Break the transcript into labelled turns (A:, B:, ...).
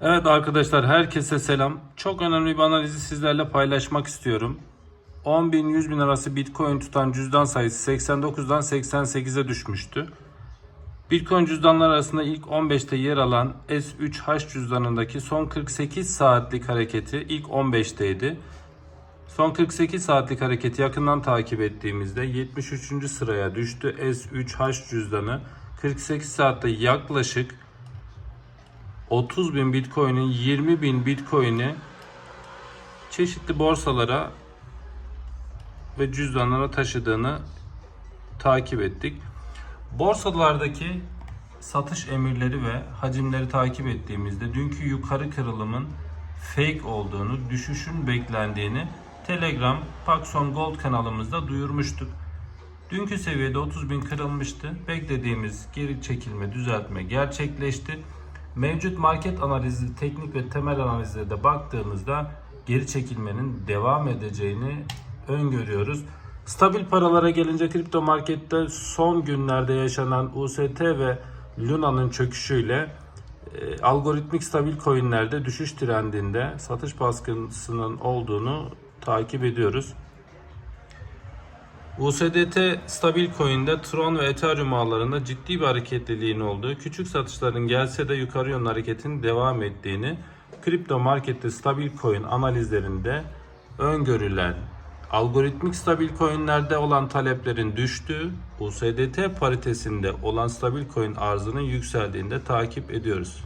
A: Evet arkadaşlar herkese selam. Çok önemli bir analizi sizlerle paylaşmak istiyorum. 10 bin 100 bin arası Bitcoin tutan cüzdan sayısı 89'dan 88'e düşmüştü. Bitcoin cüzdanlar arasında ilk 15'te yer alan S3H cüzdanındaki son 48 saatlik hareketi ilk 15'teydi. Son 48 saatlik hareketi yakından takip ettiğimizde 73. sıraya düştü S3H cüzdanı. 48 saatte yaklaşık 30 bin Bitcoin'in 20 bin Bitcoin'i çeşitli borsalara ve cüzdanlara taşıdığını takip ettik. Borsalardaki satış emirleri ve hacimleri takip ettiğimizde dünkü yukarı kırılımın fake olduğunu, düşüşün beklendiğini Telegram Paxson Gold kanalımızda duyurmuştuk. Dünkü seviyede 30 bin kırılmıştı. Beklediğimiz geri çekilme, düzeltme gerçekleşti. Mevcut market analizi, teknik ve temel analizlere de baktığımızda geri çekilmenin devam edeceğini öngörüyoruz. Stabil paralara gelince kripto markette son günlerde yaşanan UST ve Luna'nın çöküşüyle e, algoritmik stabil coinlerde düşüş trendinde satış baskısının olduğunu takip ediyoruz. USDT stabil coin'de Tron ve Ethereum ağlarında ciddi bir hareketliliğin olduğu, küçük satışların gelse de yukarı yönlü hareketin devam ettiğini, kripto markette stabil coin analizlerinde öngörülen algoritmik stabil coinlerde olan taleplerin düştüğü, USDT paritesinde olan stabil coin arzının yükseldiğinde takip ediyoruz.